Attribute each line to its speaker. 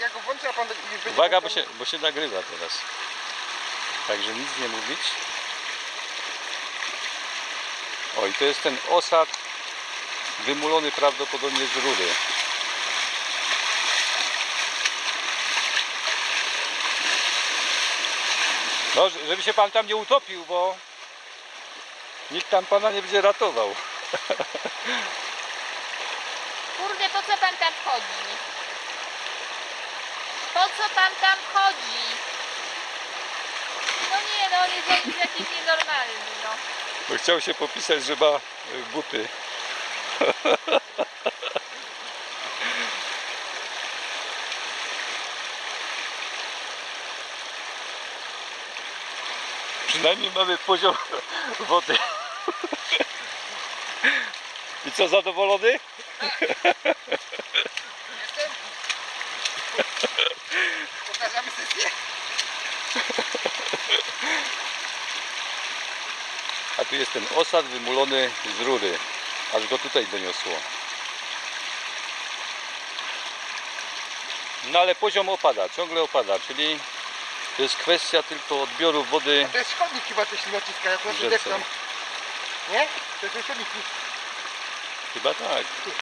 Speaker 1: Ja go włączę, a pan będzie
Speaker 2: Uwaga, bo się, bo się nagrywa teraz. Także nic nie mówić. O i to jest ten osad wymulony prawdopodobnie z rury. No, żeby się pan tam nie utopił, bo nikt tam pana nie będzie ratował.
Speaker 3: Kurde, po co pan tam chodzi? Po co pan tam chodzi? No nie, no on jest jakiś, jakiś nienormalny, no.
Speaker 2: Bo chciał się popisać, że ma y, buty. Przynajmniej mamy poziom wody. I co, zadowolony? A tu jest ten osad wymulony z rury. Aż go tutaj doniosło. No ale poziom opada, ciągle opada, czyli to jest kwestia tylko odbioru wody
Speaker 1: To jest szkodnik chyba coś naciska, jak na. Nie? To jest szkodnik.
Speaker 2: Chyba tak.